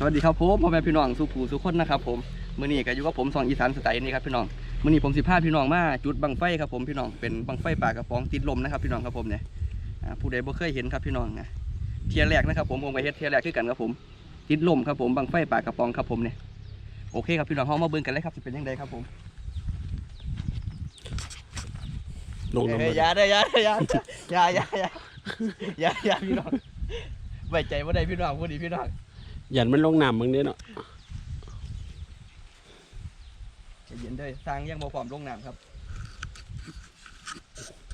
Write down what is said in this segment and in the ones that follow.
สวัสดีครับผมพ่อแม่พี่น้องสุภูสุคนนะครับผมมื้อนี้ก็อยู่กับผมสองอีสานสไตล์นี่ครับพี่น้องมื้อนี้ผมสิพาพี่น้องมาจุดบังไฟครับผมพี่น้องเป็นบังไฟปลากระป๋องติดลมนะครับพี่น้องครับผมเนี่ยอ่าผู้ใดบ่เคยเห็นครับพี่น้องนะเทียแรกนะครับผมผมไปเฮ็ดเทียแรกคือกันครับผมติดลมครับผมบังไฟปลากระป๋องครับผมเนี่ยโอเคครับพี่น้องเฮามาเบิ่งกันเลยครับสิเป็นยังไงครับผมลงน้ำเฮ้ยมันอย่าได้อย่าได้อย่าอย่าอย่าอย่าอย่าอย่าพี่น้องไว้ใจบ่ได้พี่น้องผู้ดีพี่น้อง ยันมันลงน้ำมึงเนี่ยเนาะใจเย็นเด้อสร้างยังบ่พร้อมลงน้ำครับ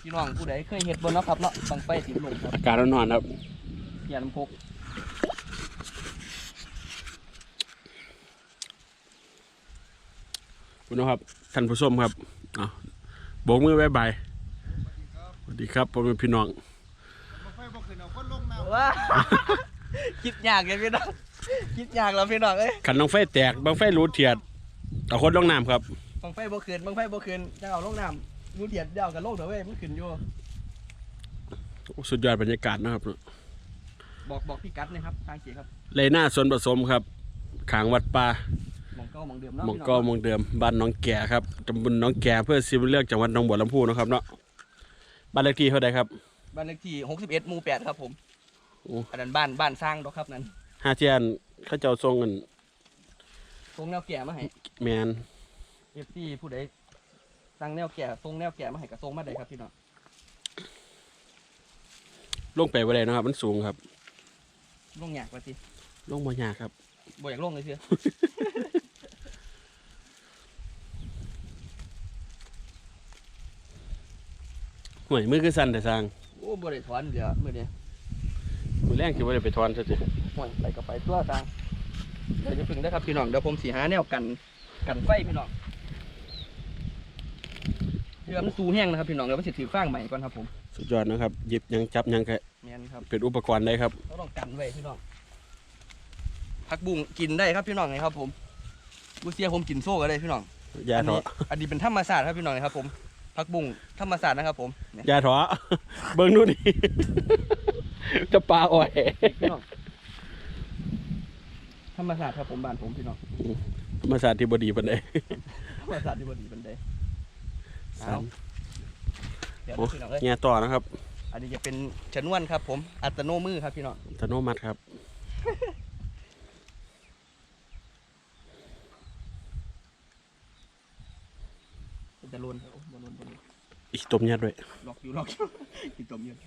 พี่น้องผู้ใดเคยเฮ็ดบ่เนาะครับเนาะบังไฟติดลมครับอากาศร้อนๆครับอย่าน้ำพกคุณนะครับท่านผู้ชมครับเอาโบกมือบายบายสวัสดีครับผมเป็นพี่น้อง ว้า คิดยากเลยพี่น้อง คิดยากแล้วพี่น้องเอ้ยขันน้องไฟแตกบางไฟรูดเทียดเอาคนลงน้ำครับบังไฟบ่คืนบังไฟบ่คืนจะเอาลงน้ำมูเดียดเดียวกับโลกเด้อเว้ยมันขึ้นอยู่โอ้สุดยอดบรรยากาศนะครับ บอกบอกพี่กัดนะครับทางเสียครับเลยหน้าส่วนผสมครับขางวัดป่าหมองเก้าหมองเดิมเนาะหมองพี่น้ก็หมองเดิมบ้านหน้องแก่ครับตำบลหน้องแก่เพื่อซิมเลือกจังหวัดหนองบัวลำพูนะครับเนาะบ้านเลขที่เท่าใดครับบ้านเลขที่61หมู่8ครับผมโอ้อันนั้นบ้านบ้านสร้างดอกครับนั้น ห้าเทียนเขาเจ้าทรงกันทรงแนวแก่มาให้แมนเอฟซีผู้ใดสั่งแนวแก่ทรงแนวแก่มาให้กับทรงมาได้ครับพี่น้องลงไปบ่ได้นะครับ มันสูงครับ ลงยากว่าสิลงบ่ยากครับบ่อยากลงเลยเชียวห่วยมือคือสั่นแต่สร้างโอ้บ่ได้ถอนเดี๋ยวมื้อนี้มือแรงคือบ่ได้ไปทอนซะสิ ห่วยไปก็ไปตัวทางเดี๋ยวจะพึ่งได้ครับพี่น้องเดี๋ยวผมสิหาแนวกันกันไฟพี่น้องเรือมันสูแห้งนะครับพี่น้องเดี๋ยวมันสิถือฟางใหม่ก่อนครับผมสุดยอดนะครับหยิบหยังจับหยังก็แม่นครับเป็นอุปกรณ์ได้ครับเราต้องกันไว้พี่น้องผักบุ้งกินได้ครับพี่น้องนี่ครับผมบูเซียผมกินโซ่ก็ได้พี่น้องยาอันถอนี้อันนี้เป็นธรรมศาสตร์ครับพี่น้องนะครับผมผักบุ้งธรรมศาสตร์นะครับผมเนี่ยยาถอ เบิ่งดูดิจะปลาอ่อยพี่น้อง ธรรมศาสตร์ครับผมบ้านผมพี่น้องธรรมศาสตร์ที่บดีปานใดธรรมศาสตร์ที่บดีบันไดสามเดี๋ยวโอ้พี่น้องเอ้ยแง่ต่อนะครับ อันนี้จะเป็นชนวนครับ ผมอัตโนมือครับพี่น้องอัตโนมัติครับเป็นจะลวนครับโอ้บอลลนบอลลนอีกต้มยัดด้วยล็อกอยู่ล็อกอยู่กินต้มเยอะ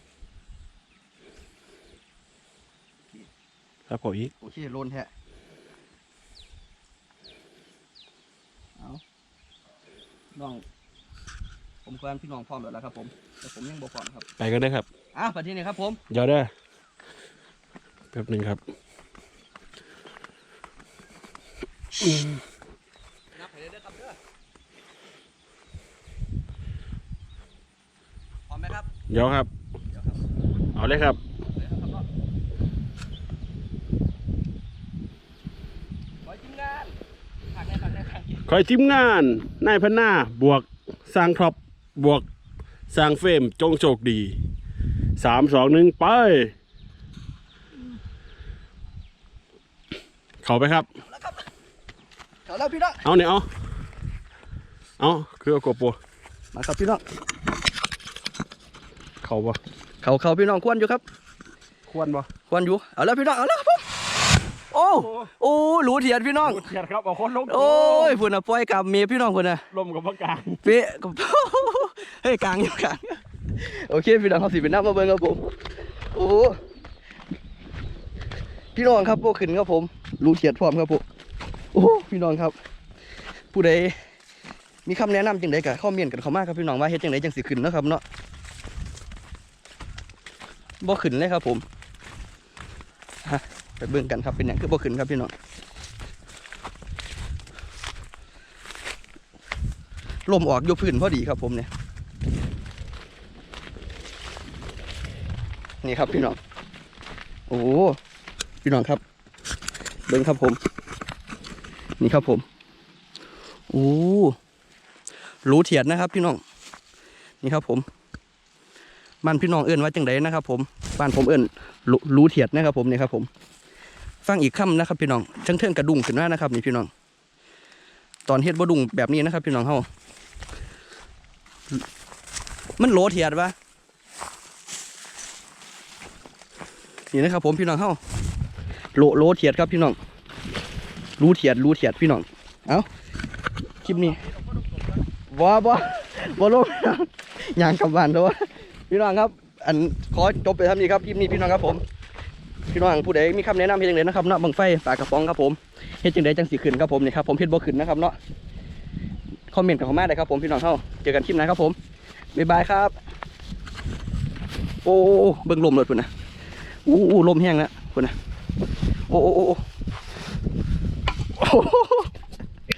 ครับผมอีกโอเคลนแท้ เอาน้อง ผมควรพี่น้องพร้อมแล้วล่ะครับผม แต่ผมยังบ่พร้อมครับไปกันได้อครับอะปัจจุบันครับผม เดี๋ยวเด้อแป๊บหนึ่งครับนับไปเรื่อยๆครับเด้อพร้อมไหมครับ เดี๋ยวครับ เดี๋ยวครับ เอาเลยครับเลยครับครับขอจิ้มงานทางไหนทางไหนทางไหน คอยทีมงานนายพันหน้าบวกสร้างท็อปบวกสร้างเฟรมจงโชคดีสามสองหนึ่งไป เข้าไปครับเอาแล้วพี่น้องเอาเนี่ยเอาเอาคือเอากบปัวมาครับพี่น้องเข้าปะเขาเขาพี่น้องควรอยู่ครับ ควรปะควรอยู่เอาแล้วพี่น้องเอาแล้วครับผม โอ้โอ้หลูเถียนพี่น้องเขียดครับเอาคนลงโอ้ยพุ่นอะปล่อยกับเมียพี่น้องพุ่นอะลมกับปากกาเป๊ะกับ เฮ้ยกลางอยู่กลางโอเคพี่น้องเขาสิเป็นน้ำมาเบิ่งครับผม โอ้พี่น้องครับพวกขึ้นครับผมรู้เขียดพร้อมครับผมโอ้พี่น้องครับ ผู้ใดมีคำแนะนำจังใดก็คอมเมนต์กันเข้ามาครับพี่น้องว่าเฮ็ดจังใดจังสิขึ้นเนาะครับเนาะบ่ขึ้นเลยครับผมฮะ ไปเบิ่งกันครับเป็นหยังคือบ่ขึ้นครับพี่น้องลมออกยกพื้นพอดีครับผมเนี่ยนี่ครับพี่น้อง โอ้พี่น้องครับ เบิ้งครับผม นี่ครับผมโอ้รูเถียดนะครับ พี่น้อง นี่ครับผมบ้านพี่น้องเอื้นว่าจังไดนะครับ ผมบ้านผมเอื้นรูเถียดนะครับ ผมนี่ครับผม ฟังอีกคำนะครับพี่น้องเชิงเทิงกระดุงขึ้นมานะครับนี่พี่น้อง ตอนเฮ็ดบ่ดุงแบบนี้นะครับ พี่น้องเฮามันโหลเทียดปะนี่นะครับ ผมพี่น้องเฮาโลโลเทียดครับพี่น้อง รู้เทียดรู้เทียดพี่น้อง เอาคลิปนี้บ่บ่บ่ลงอย่างกลับบ้านตัวพี่น้องครับ อันขอจบไปทำนี้ครับคลิปนี้พี่น้องครับผม พี่น้องผู้ใดมีคำแนะนำเฮ็ดจังไดนะครับเนาะบังไฟปลากระป๋องครับผมเฮ็ดจังไดจังสีขึ้นครับผมนี่ครับผมเฮ็ดบ่ขึ้นนะครับเนาะคอมเมนต์กันเข้ามาได้ครับผมพี่น้องเฮาเจอกันคลิปหน้าครับผมบ๊ายบายครับ โอ้เบิ่งลมเลยพุ่นนะอู้อู้ลมแห้งแล้วพุ่นนะโอ้โอ้โอ้